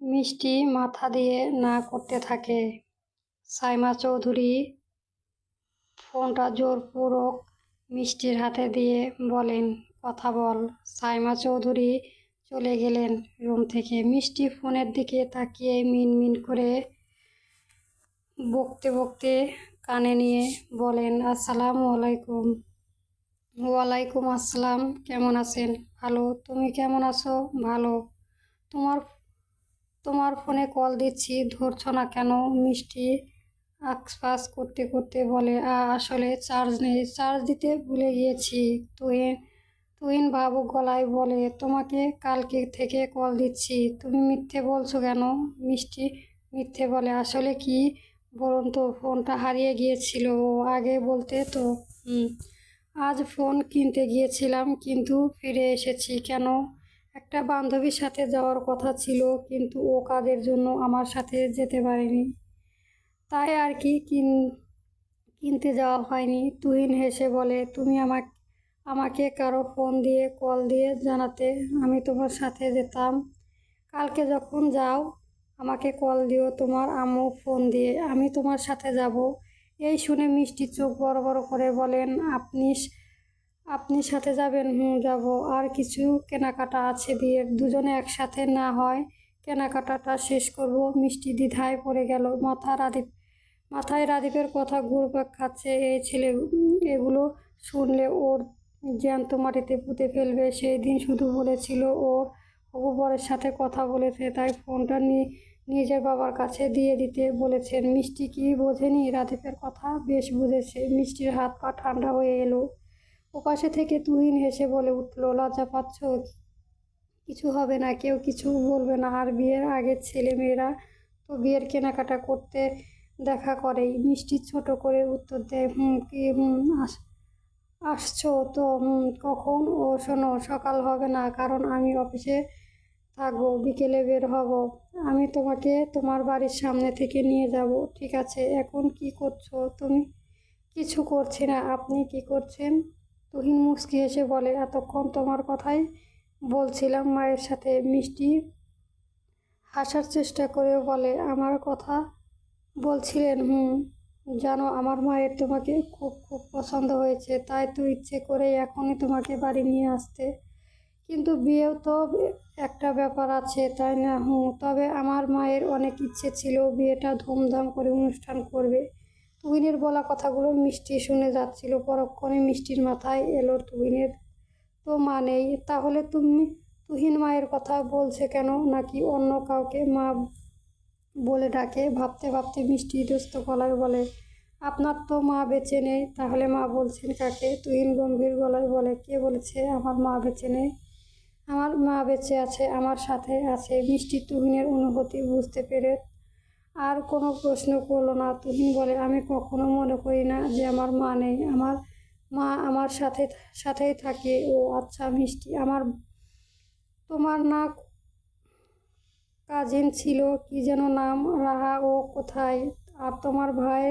মিষ্টি মাথা দিয়ে না করতে থাকে। সাইমা চৌধুরী ফোনটা জোরপূর্বক মিষ্টির হাতে দিয়ে বলেন, কথা বল। সাইমা চৌধুরী চলে গেলেন রুম থেকে। মিষ্টি ফোনের দিকে তাকিয়ে মিনমিন করে বকতে বকতে কানে নিয়ে বলেন, আসসালামু আলাইকুম। ওয়ালাইকুম আসসালাম। কেমন আছেন? ভালো। তুমি কেমন আছো? ভালো। তোমার তোমার ফোনে কল দিচ্ছি, ধরছ না কেন? মিষ্টি আক্সপাস করতে করতে বলে আসলে চার্জ নেই, চার্জ দিতে ভুলে গিয়েছি। তুহিন তুহিন বাবু গলায় বলে, তোমাকে কালকে থেকে কল দিচ্ছি, তুমি মিথ্যে বলছো কেন? মিষ্টি মিথ্যে বলে, আসলে কি? বলুন তো, ফোনটা হারিয়ে গিয়েছিল আগে বলতে তো আজ ফোন কিনতে গিয়েছিলাম, কিন্তু ফিরে এসেছি, কেন? একটা বান্ধবীর সাথে যাওয়ার কথা ছিল, কিন্তু ও কাজের জন্য আমার সাথে যেতে পারেনি। তাই আর কি কিন, কিনতে যাওয়া হয়নি। তুহিন হেসে বলে, তুমি আমাকে আমাকে কারও ফোন দিয়ে, কল দিয়ে জানাতে, আমি তোমার সাথে যেতাম। কালকে যখন যাও, আমাকে কল দিও, তোমার আম্মু ফোন দিয়ে, আমি তোমার সাথে যাব। এই শুনে মিষ্টি চোখ বড় বড় করে বলেন আপনি আপনি সাথে যাবেন, হুম, যাব। আর কিছু কেনাকাটা আছে বিয়ের, দুজনে একসাথে না হয় কেনাকাটাটা শেষ করব। মিষ্টি দ্বিধায় পড়ে গেল। মাথা রাদীপ, মাথায় রাদীপের কথা ঘুরপাক খাচ্ছে। এই ছেলে এগুলো শুনলে ওর জ্যান্ত মাটিতে পুঁতে ফেলবে। সেই দিন শুধু বলেছিল ওর হবু বরের সাথে কথা বলেছে, তাই ফোনটা নিয়ে নিজের বাবার কাছে দিয়ে দিতে বলেছেন। মিষ্টি কি বোঝেনি? রাদীপের কথা বেশ বুঝেছে। মিষ্টির হাত পা ঠান্ডা হয়ে এলো। ওপাশে থেকে তুহিন হেসে বলে উঠল, লজ্জা পাচ্ছ কিছু হবে না, কেউ কিছু বলবে না। আর বিয়ের আগের ছেলে মেয়েরা তো বিয়ের কেনাকাটা করতে দেখা করেই। মিষ্টি ছোট করে উত্তর দেয়, হুম, কি, হুম, আস, আসছো তো কখন? ও, শোনো, সকাল হবে না, কারণ আমি অফিসে থাকব, বিকেলে বের হব। আমি তোমাকে তোমার বাড়ির সামনে থেকে নিয়ে যাব, ঠিক আছে? এখন কি করছ? তুমি কিছু করছি না, আপনি কি করছেন? তুহিন মুসকি এসে বলে, এতক্ষণ তোমার কথাই বলছিলাম মায়ের সাথে। মিষ্টি হাসার চেষ্টা করেও বলে, আমার কথা বলছিলেন, হুম। জানো, আমার মায়ের তোমাকে খুব খুব পছন্দ হয়েছে, তাই তো ইচ্ছে করে এখনই তোমাকে বাড়ি নিয়ে আসতে। কিন্তু বিয়েও তো একটা ব্যাপার আছে, তাই না, হুম। তবে আমার মায়ের অনেক ইচ্ছে ছিল বিয়েটা ধুমধাম করে অনুষ্ঠান করবে। তুহিনের বলা কথাগুলো মিষ্টি শুনে যাচ্ছিল। পরক্ষণে মিষ্টির মাথায় এলো তুহিনের, তো মা নেই, তাহলে তুমি তুহিন মায়ের কথা বলছে কেন? নাকি অন্য কাউকে মা বলে ডাকে? ভাবতে ভাবতে মিষ্টি দোস্ত গলায় বলে, আপনার তো মা বেঁচে নেই, তাহলে মা বলছেন কাকে? তুহিন গম্ভীর গলায় বলে, কে বলেছে আমার মা বেঁচে নেই? আমার মা বেঁচে আছে, আমার সাথে আছে। মিষ্টি তুহিনের অনুভূতি বুঝতে পেরে আর কোনো প্রশ্ন করল না। তুহিন বলে, আমি কখনো মনে করি না যে আমার মা নেই। আমার মা আমার সাথে, সাথেই থাকে। ও আচ্ছা মিষ্টি। আমার, তোমার না কাজিন ছিল? কি যেন নাম? রাহা ও কোথায়? আর তোমার ভাই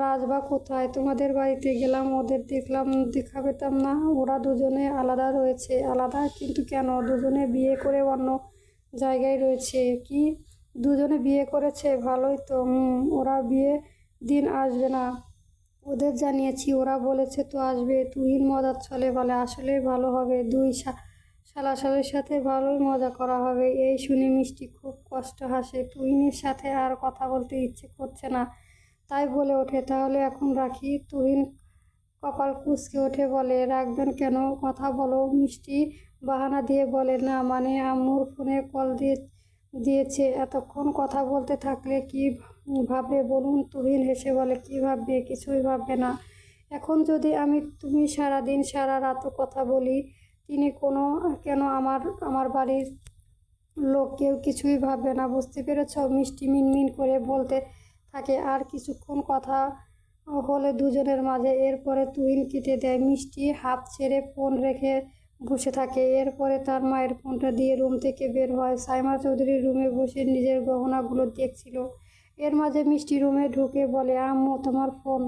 রাজবা কোথায়? তোমাদের বাড়িতে গেলাম, ওদের দেখলাম, দেখা পেতাম না। ওরা দুজনে আলাদা রয়েছে। আলাদা? কিন্তু কেন? দুজনে বিয়ে করে অন্য জায়গায় রয়েছে। কি দুজনে বিয়ে করেছে, ভালোই তো। ওরা বিয়ে দিন আসবে না। ওদের জানিয়েছি, ওরা বলেছে, তো আসবে, তুহিন মজার চলে বলে আসলে ভালো হবে। দুই সালাসালের সাথে ভালোই মজা করা হবে। এই শুনে মিষ্টি খুব কষ্ট হাসে। তুহিনের সাথে আর কথা বলতে ইচ্ছে করছে না, তাই বলে ওঠে, তাহলে এখন রাখি। তুহিন কপাল কুচকে ওঠে, বলে, রাখবেন কেন? কথা বলো। মিষ্টি বাহানা দিয়ে বলে, না মানে আম্মুর ফোনে কল দিয়ে দিয়েছে। এতক্ষণ কথা বলতে থাকলে কি ভাববে বলুন তুহিন হেসে বলে, কি ভাববে? কিছুই ভাববে না। এখন যদি আমি তুমি সারা দিন সারা রাতও কথা বলি, তিনি কোনো, কেন আমার আমার বাড়ির লোক কেউ কিছুই ভাববে না? বুঝতে পেরেছ? মিষ্টি মিনমিন করে বলতে থাকে। আর কিছুক্ষণ কথা হলে দুজনের মাঝে এরপরে তুহিন কেটে দেয়। মিষ্টি হাফ ছেড়ে ফোন রেখে বসে থাকে। এরপরে তার মায়ের ফোনটা দিয়ে রুম থেকে বের হয়। সাইমা চৌধুরীর রুমে বসে নিজের গহনাগুলো দেখছিল। এর মাঝে মিষ্টি রুমে ঢুকে বলে, আম্মু, তোমার ফোন।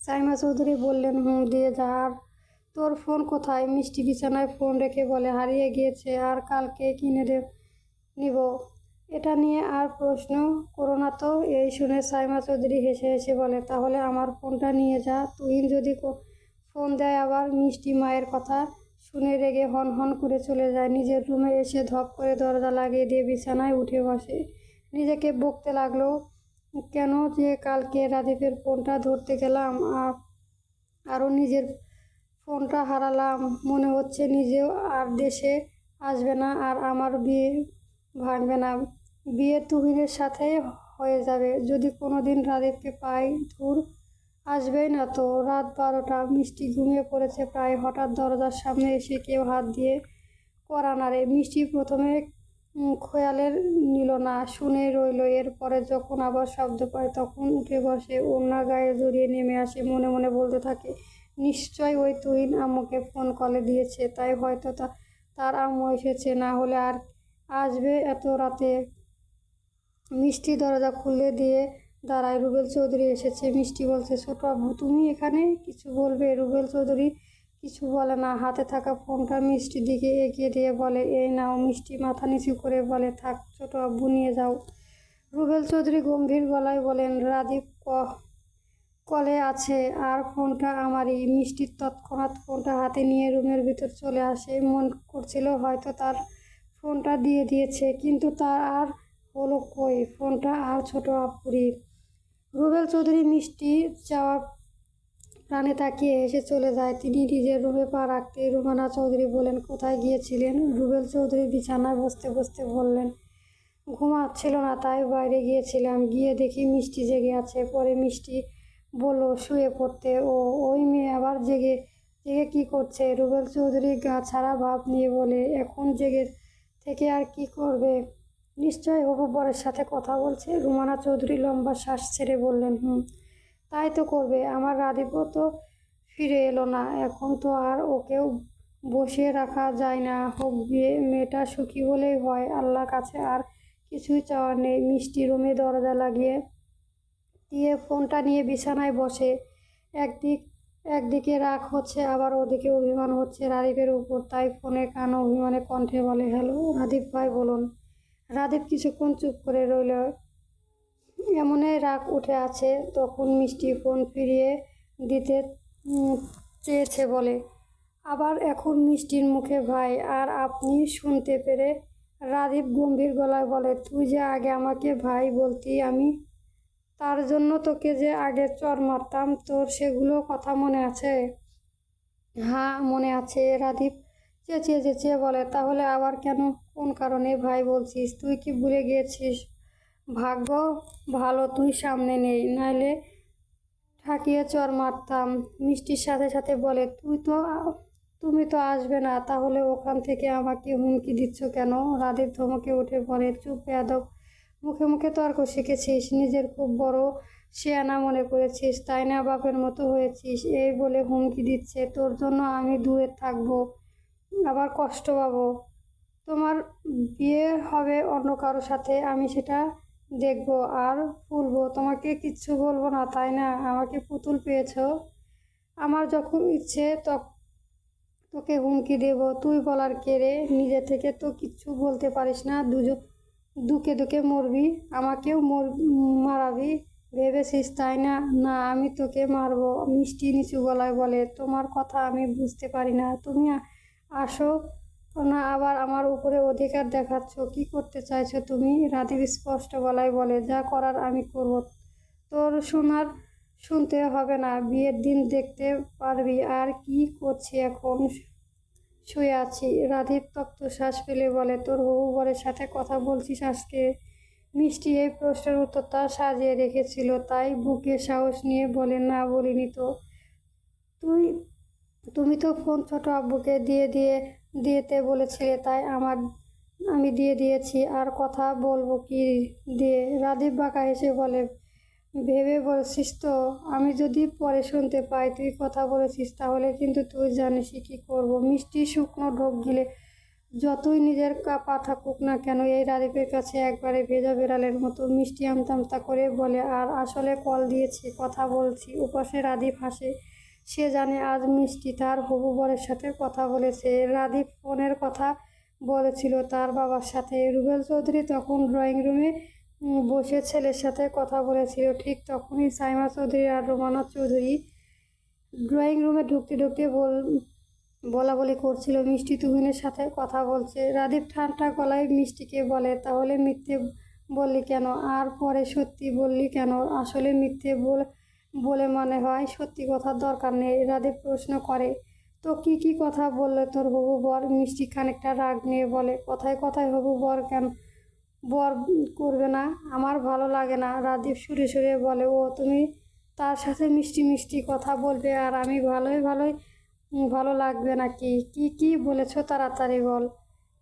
সাইমা চৌধুরী বললেন হুম দিয়ে যা। আর তোর ফোন কোথায়? মিষ্টি বিছানায় ফোন রেখে বলে, হারিয়ে গিয়েছে। আর কালকে কিনে নিব। এটা নিয়ে আর প্রশ্ন করো না তো। এই শুনে সাইমা চৌধুরী হেসে হেসে বলে, তাহলে আমার ফোনটা নিয়ে যা। তুহিন যদি ফোন দেয় আবার মিষ্টি মায়ের কথা। শুনে রেগে হন হন করে চলে যায়। নিজের রুমে এসে ধপ করে দরজা লাগিয়ে দিয়ে বিছানায় উঠে বসে। নিজেকে বকতে লাগল, কেন যে কালকে রাদীপের ফোনটা ধরতে গেলাম আর আরও নিজের ফোনটা হারালাম। মনে হচ্ছে নিজেও আর দেশে আসবে না, আর আমার বিয়ে ভাঙবে না। বিয়ে তুহিনের সাথে হয়ে যাবে। যদি কোনো দিন রাদীপকে পাই ধুর আসবেই না তো। রাত বারোটা, মিষ্টি ঘুমিয়ে পড়েছে প্রায়। হঠাৎ দরজার সামনে এসে কেউ হাত দিয়ে করা নাড়ে মিষ্টি প্রথমে খোয়ালের নিল না, শুনে রইল। এরপরে যখন আবার শব্দ পায়, তখন উঠে বসে। ওনা গায়ে জড়িয়ে নেমে আসে, মনে মনে বলতে থাকে নিশ্চয় ওই তুহিন আম্মুকে ফোন কলে দিয়েছে, তাই হয়তো তা, তার আম্মু এসেছে। না হলে আর আসবে এত রাতে? মিষ্টি দরজা খুলে দিয়ে দাঁড়ায় রুবেল চৌধুরী এসেছে, মিষ্টি বলছে, ছোট আব্বু তুমি এখানে? কিছু বলবে? রুবেল চৌধুরী, কিছু বলে না, হাতে থাকা ফোনটা মিষ্টির দিকে এগিয়ে দিয়ে বলে, এই নাও মিষ্টি, মাথা নিচু করে বলে, থাক ছোট আব্বু নিয়ে যাও। রুবেল চৌধুরী গম্ভীর গলায় বলেন রাদীপ ক, কলে আছে, আর ফোনটা আমারই। মিষ্টির তৎক্ষণাৎ ফোনটা হাতে নিয়ে রুমের ভিতর চলে আসে। মন করছিল হয়তো তার ফোনটা দিয়ে দিয়েছে, কিন্তু তার আর হলো কই? ফোনটা আর ছোট আপুরি রুবেল চৌধুরী মিষ্টি চাওয়া প্রাণে তাকিয়ে এসে চলে যায়। তিনি নিজের রুমে পা রাখতে রুমানা চৌধুরী বলেন কোথায় গিয়েছিলেন? রুবেল চৌধুরী বিছানায় বসতে বসতে বললেন, ঘুমাচ্ছিল না, তাই বাইরে গিয়েছিলাম। গিয়ে দেখি মিষ্টি জেগে আছে। পরে মিষ্টি বলল, শুয়ে পড়তে। ও, ওই মেয়ে আবার জেগে জেগে কি করছে? রুবেল চৌধুরী গা ছাড়া ভাব নিয়ে বলে, এখন জেগে থেকে আর কি করবে? নিশ্চয় হবু বরের সাথে কথা বলছে। রুমানা চৌধুরী লম্বা শ্বাস ছেড়ে বললেন, হুম, তাই তো করবে। আমার রাধিপও তো ফিরে এলো না। এখন তো আর ওকেও বসিয়ে রাখা যায় না। হোক, বিয়ে মেয়েটা সুখী হলেই হয়। আল্লাহ কাছে আর কিছুই চাওয়ার নেই। মিষ্টি রুমে দরজা লাগিয়ে দিয়ে ফোনটা নিয়ে বিছানায় বসে। একদিক, একদিকে রাগ হচ্ছে, আবার ওদিকে অভিমান হচ্ছে রাদীপের উপর। তাই ফোনে কান অভিমানে কণ্ঠে বলে, হ্যালো রাদীপ ভাই, বলুন। রাদীপ কিছুক্ষণ চুপ করে রইল। এমনই রাগ উঠে আছে, তখন মিষ্টি ফোন ফিরিয়ে দিতে চেয়েছে বলে। আবার এখন মিষ্টির মুখে, ভাই, আর আপনি শুনতে পেরে? রাদীপ গম্ভীর গলায় বলে, তুই যে আগে আমাকে ভাই বলতি, আমি তার জন্য তোকে যে আগে চর মারতাম, তোর সেগুলো কথা মনে আছে? হ্যাঁ মনে আছে রাদীপ চেঁচিয়ে চেঁচিয়ে বলে, তাহলে আবার কেন? কোন কারণে? ভাই বলছিস, তুই কি ভুলে গিয়েছিস? ভাগ্য ভালো, তুই সামনে নেই। নাইলে ঠাকিয়ে চর মারতাম। মিষ্টির সাথে সাথে বলে, তুই তো তুমি তো আসবে না, তাহলে ওখান থেকে আমাকে হুমকি দিচ্ছ কেন? রাধের ধমকে উঠে পড়ে চুপ বেয়াদব, মুখে মুখে তর্ক শিখেছিস, নিজের খুব বড় শেয়ানা মনে করেছিস, তাই না বাপের মতো হয়েছিস? এই বলে হুমকি দিচ্ছে, তোর জন্য আমি দূরে থাকব। আবার কষ্ট পাবো। তোমার বিয়ে হবে অন্য কারও সাথে, আমি সেটা দেখব আর ফুলবো তোমাকে কিচ্ছু বলব না, তাই না? আমাকে পুতুল পেয়েছ। আমার যখন ইচ্ছে তোকে হুমকি দেব। তুই বলার কে রে? নিজে থেকে তো কিচ্ছু বলতে পারিস না। দুজন দুকে দুকে মরবি। আমাকেও মর, মারাবি। ভেবেছিস, তাই না? না, আমি তোকে মারবো। মিষ্টি নিচু গলায় বলে, তোমার কথা আমি বুঝতে পারি না। তুমি আসো। না আবার আমার উপরে অধিকার দেখাচ্ছ। কি করতে চাইছো তুমি? রাধীব স্পষ্ট গলায় বলে, যা করার আমি করব। তোর শোনার শুনতে হবে না। বিয়ের দিন দেখতে পারবি। আর কি করছি এখন? শুয়ে আছি। রাধীর তপ্ত শ্বাস ফেলে বলে, তোর হবু বরের সাথে কথা বলছিস আজকে? মিষ্টি এই প্রশ্নের উত্তরটা সাজিয়ে রেখেছিল। তাই বুকে সাহস নিয়ে বলে, না বলিনি তো। তুই তুমি তো ফোন ছোট আব্বুকে দিয়ে দিয়ে, দিয়েতে বলেছিলে, তাই আমার, আমি দিয়ে দিয়েছি। আর কথা বলব কি দিয়ে? রাদীপ বাঁকা হেসে বলে, ভেবে বলছিস তো, আমি যদি পরে শুনতে পাই তুই কথা বলেছিস, তাহলে কিন্তু তুই জানিসই কী করব। মিষ্টি শুকনো ঢোক গিলে যতই নিজের কাপা থাকুক না কেন, এই রাদীপের কাছে একবারে ভেজা বেড়ালের মতো মিষ্টি আমতা আমতা করে বলে, আর আসলে কল দিয়েছি, কথা বলছি। উপাসে রাদীপ হাসে সে জানে আজ মিষ্টি তার হবু বরের সাথে কথা বলেছে। রাদীপ ফোনের কথা বলেছিল তার বাবার সাথে। রুবেল চৌধুরী তখন ড্রয়িং রুমে বসে ছেলের সাথে কথা বলেছিল। ঠিক তখনই সাইমা চৌধুরী আর রোমানা চৌধুরী ড্রয়িং রুমে ঢুকতে ঢুকতে বল বলা বলি করছিল, মিষ্টি তুহিনের সাথে কথা বলছে। রাদীপ ঠান্ডা গলায় মিষ্টিকে বলে, তাহলে মিথ্যে বললি কেন? আর পরে সত্যি বললি কেন? আসলে মিথ্যে বল বলে মনে হয়, সত্যি কথার দরকার নেই। রাদীপ প্রশ্ন করে, তো কি কি কথা বললে তোর হবু বর? মিষ্টি খানিকটা রাগ নিয়ে বলে, কথায় কথায় হবু বর কেন? বর করবে না, আমার ভালো লাগে না। রাদীপ সুরে সুরে বলে, ও, তুমি তার সাথে মিষ্টি মিষ্টি কথা বলবে আর আমি ভালোই ভালোই, ভালো লাগবে নাকি? কি কি বলেছ তাড়াতাড়ি বল।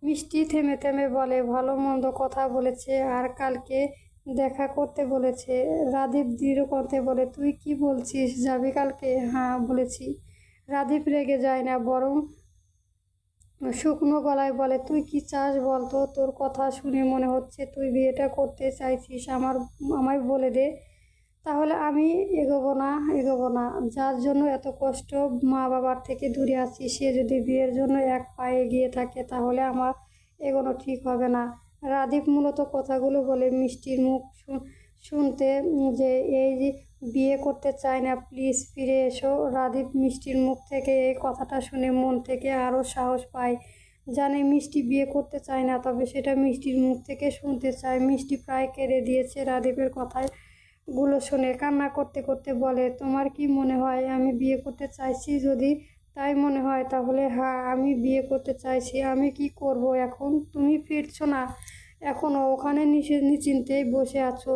মিষ্টি থেমে থেমে বলে, ভালো মন্দ কথা বলেছে, আর কালকে দেখা করতে বলেছে। রাদীপ দৃঢ় কণ্ঠে বলে, তুই কি বলছিস? যাবি কালকে? হ্যাঁ বলেছি। রাদীপ রেগে যায় না, বরং শুকনো গলায় বলে, তুই কি চাস বলতো? তোর কথা শুনে মনে হচ্ছে তুই বিয়েটা করতে চাইছিস। আমার, আমায় বলে দে। তাহলে আমি এগোবো না এগোবো না। যার জন্য এত কষ্ট মা বাবার থেকে দূরে আছি। সে যদি বিয়ের জন্য এক পায়ে গিয়ে থাকে, তাহলে আমার এগোনো ঠিক হবে না। রাদীপ মূলত কথাগুলো বলে, মিষ্টির মুখ শুনতে যে এই যে বিয়ে করতে চায় না, প্লিজ ফিরে এসো। রাদীপ মিষ্টির মুখ থেকে এই কথাটা শুনে মন থেকে আরও সাহস পায়। জানে মিষ্টি বিয়ে করতে চায় না, তবে সেটা মিষ্টির মুখ থেকে শুনতে চায়। মিষ্টি প্রায় কেড়ে দিয়েছে রাদীপের কথায়গুলো শুনে। কান্না করতে করতে বলে, তোমার কি মনে হয় আমি বিয়ে করতে চাইছি যদি তাই মনে হয় তাহলে হ্যাঁ আমি বিয়ে করতে চাইছি। আমি কি করব এখন? তুমি ফিরছো না। এখনও ওখানে নিচে নিশ্চিন্তেই বসে আছো।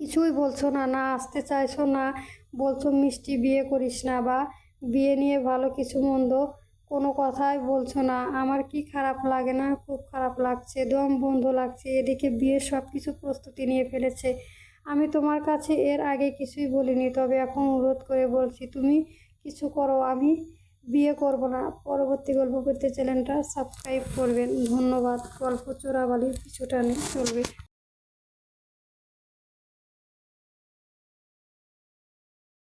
কিছুই বলছো না না আসতে চাইছো না, বলছো মিষ্টি বিয়ে করিস না বা বিয়ে নিয়ে ভালো কিছু মন্দ কোনো কথাই বলছো না। আমার কি খারাপ লাগে না? খুব খারাপ লাগছে, দম বন্ধ লাগছে, এদিকে বিয়ের সব কিছু প্রস্তুতি নিয়ে ফেলেছে। আমি তোমার কাছে এর আগে কিছুই বলিনি, তবে এখন অনুরোধ করে বলছি, তুমি কিছু করো। আমি বিয়ে করব না। পরবর্তী গল্প করতে চ্যানেলটা সাবস্ক্রাইব করবেন। ধন্যবাদ। গল্প চোরাবালির কিছুটা নেই, চলবে।